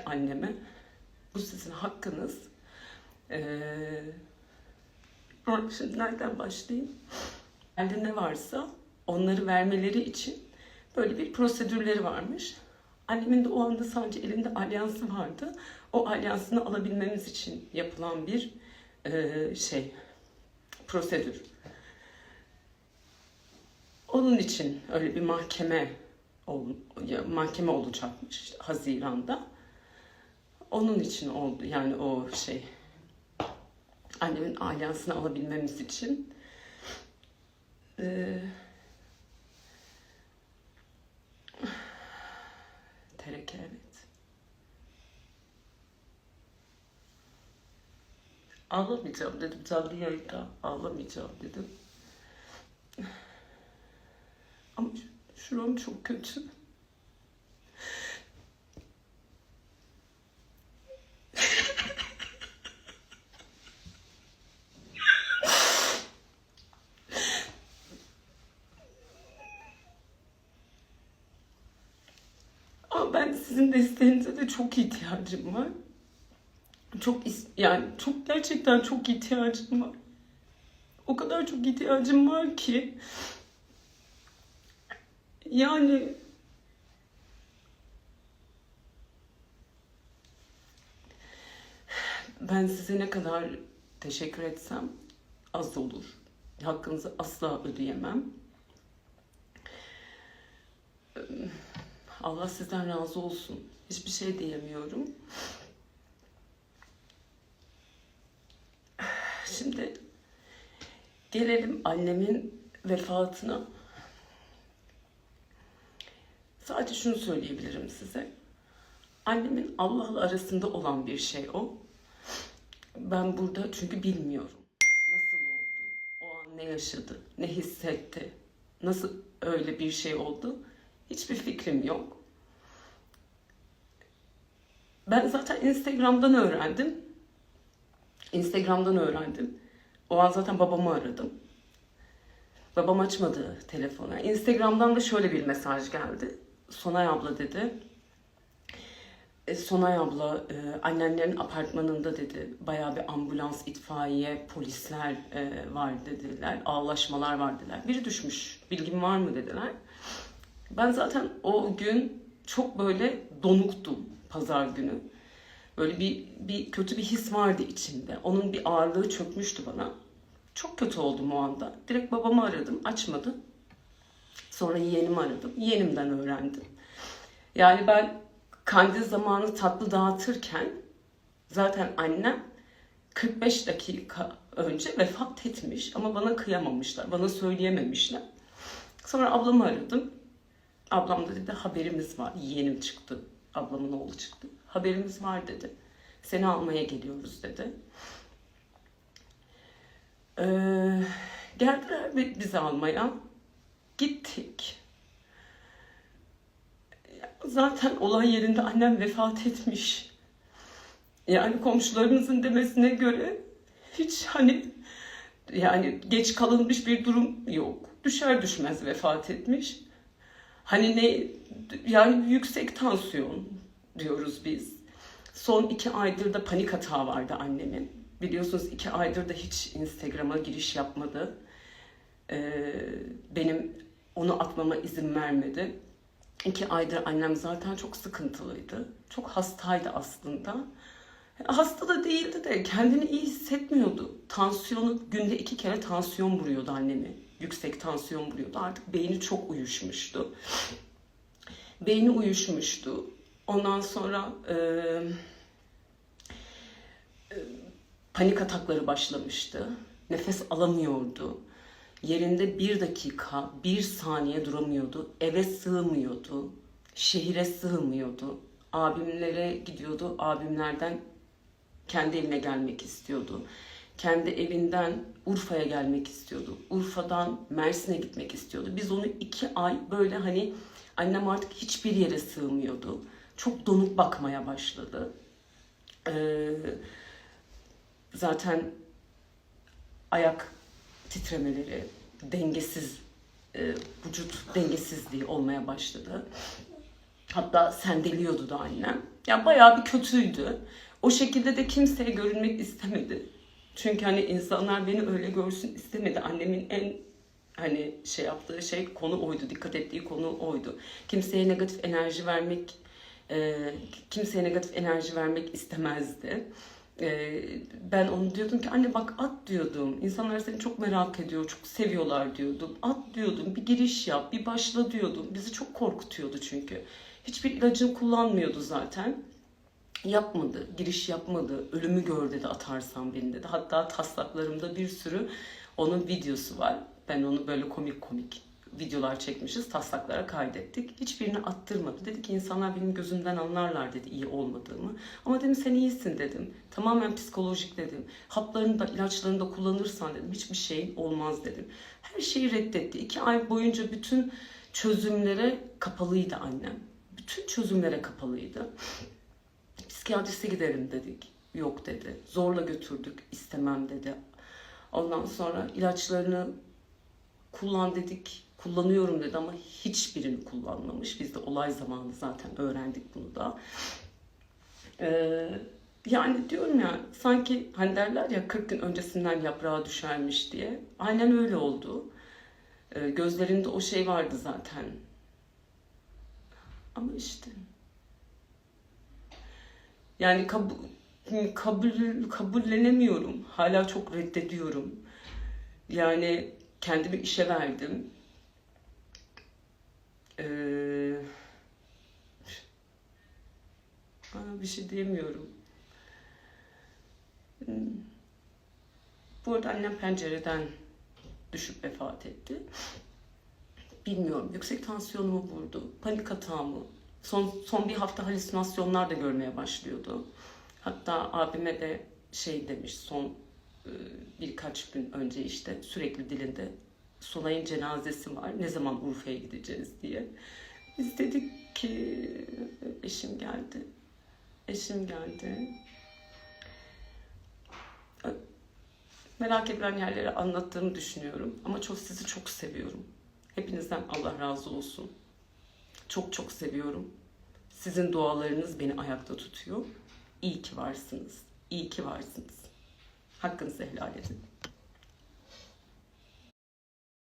anneme. Bu sizin hakkınız. Ee, şimdi nereden başlayayım? Elde ne varsa onları vermeleri için böyle bir prosedürleri varmış. Annemin de o anda sadece elinde alyansı vardı. O alyansını alabilmemiz için yapılan bir e, şey, prosedür. Onun için öyle bir mahkeme mahkeme olacakmış Haziran'da. Onun için oldu yani o şey annemin alyansını alabilmemiz için eee tereke evet. Ağlamayacağım dedim canlı yayında. Ağlamayacağım dedim. Ama şu- şuram çok kötü. Ama ben sizin desteğinize de çok ihtiyacım var. Çok yani çok gerçekten çok ihtiyacım var. O kadar çok ihtiyacım var ki yani ben size ne kadar teşekkür etsem az olur. Hakkınızı asla ödeyemem. Allah sizden razı olsun. Hiçbir şey diyemiyorum. Şimdi gelelim annemin vefatına. Sadece şunu söyleyebilirim size. Annemin Allah'la arasında olan bir şey o. Ben burada çünkü bilmiyorum. Nasıl oldu? O an ne yaşadı? Ne hissetti? Nasıl öyle bir şey oldu? Hiçbir fikrim yok. Ben zaten Instagram'dan öğrendim. Instagram'dan öğrendim. O an zaten babamı aradım. Babam açmadı telefonu. Instagram'dan da şöyle bir mesaj geldi. Sonay abla dedi. E, Sonay abla e, annenlerin apartmanında dedi. Bayağı bir ambulans, itfaiye, polisler e, var dediler. Ağlaşmalar var dediler. Biri düşmüş. Bilgin var mı dediler. Ben zaten o gün çok böyle donuktum pazar günü. Böyle bir, bir kötü bir his vardı içimde. Onun bir ağırlığı çökmüştü bana. Çok kötü oldum o anda. Direkt babamı aradım, açmadı. Sonra yeğenimi aradım. Yeğenimden öğrendim. Yani ben kandil zamanı tatlı dağıtırken zaten annem 45 dakika önce vefat etmiş ama bana kıyamamışlar, bana söyleyememişler. Sonra ablamı aradım. Ablam da dedi haberimiz var. Yeğenim çıktı. Ablamın oğlu çıktı. Haberimiz var dedi. Seni almaya geliyoruz dedi. Ee, geldiler bi- bizi almaya. Gittik. Zaten olay yerinde annem vefat etmiş. Yani komşularımızın demesine göre hiç hani yani geç kalınmış bir durum yok. Düşer düşmez vefat etmiş. Hani ne yani yüksek tansiyon diyoruz biz. Son iki aydır da panik hata vardı annemin. Biliyorsunuz iki aydır da hiç Instagram'a giriş yapmadı. Ee, benim onu atmama izin vermedi. İki aydır annem zaten çok sıkıntılıydı. Çok hastaydı aslında. Hasta da değildi de kendini iyi hissetmiyordu. Tansiyonu günde iki kere tansiyon vuruyordu annemi. Yüksek tansiyon vuruyordu. Artık beyni çok uyuşmuştu. Beyni uyuşmuştu. Ondan sonra e, e, panik atakları başlamıştı. Nefes alamıyordu. Yerinde bir dakika, bir saniye duramıyordu. Eve sığmıyordu. Şehire sığmıyordu. Abimlere gidiyordu. Abimlerden kendi evine gelmek istiyordu. Kendi evinden Urfa'ya gelmek istiyordu. Urfa'dan Mersin'e gitmek istiyordu. Biz onu iki ay böyle hani annem artık hiçbir yere sığmıyordu. Çok donuk bakmaya başladı. Ee, zaten ayak titremeleri, dengesiz, e, vücut dengesizliği olmaya başladı. Hatta sendeliyordu da annem. Ya bayağı bir kötüydü. O şekilde de kimseye görünmek istemedi. Çünkü hani insanlar beni öyle görsün istemedi. Annemin en hani şey yaptığı şey konu oydu. Dikkat ettiği konu oydu. Kimseye negatif enerji vermek e, kimseye negatif enerji vermek istemezdi. E, ben onu diyordum ki anne bak at diyordum. İnsanlar seni çok merak ediyor, çok seviyorlar diyordum. At diyordum, bir giriş yap, bir başla diyordum. Bizi çok korkutuyordu çünkü. Hiçbir ilacını kullanmıyordu zaten. Yapmadı, giriş yapmadı. Ölümü gör dedi atarsam beni dedi. Hatta taslaklarımda bir sürü onun videosu var. Ben onu böyle komik komik videolar çekmişiz. Taslaklara kaydettik. Hiçbirini attırmadı. Dedi ki insanlar benim gözümden anlarlar dedi iyi olmadığımı. Ama dedim sen iyisin dedim. Tamamen psikolojik dedim. Haplarını da ilaçlarını da kullanırsan dedim. Hiçbir şey olmaz dedim. Her şeyi reddetti. İki ay boyunca bütün çözümlere kapalıydı annem. Bütün çözümlere kapalıydı. Psikiyatriste gidelim dedik. Yok dedi. Zorla götürdük. istemem dedi. Ondan sonra ilaçlarını kullan dedik. Kullanıyorum dedi ama hiçbirini kullanmamış. Biz de olay zamanı zaten öğrendik bunu da. Ee, yani diyorum ya sanki hani derler ya 40 gün öncesinden yaprağa düşermiş diye. Aynen öyle oldu. Ee, gözlerinde o şey vardı zaten. Ama işte yani kabul, kabul kabullenemiyorum. Hala çok reddediyorum. Yani kendimi işe verdim. Ee, bir şey diyemiyorum. Bu arada annem pencereden düşüp vefat etti. Bilmiyorum. Yüksek tansiyonumu vurdu. Panik atağımı. Son, son bir hafta halüsinasyonlar da görmeye başlıyordu. Hatta abime de şey demiş son e, birkaç gün önce işte sürekli dilinde Solay'ın cenazesi var. Ne zaman Urfa'ya gideceğiz diye. Biz dedik ki eşim geldi. Eşim geldi. Merak edilen yerleri anlattığımı düşünüyorum. Ama çok sizi çok seviyorum. Hepinizden Allah razı olsun. Çok çok seviyorum. Sizin dualarınız beni ayakta tutuyor. İyi ki varsınız. İyi ki varsınız. Hakkınızı helal edin.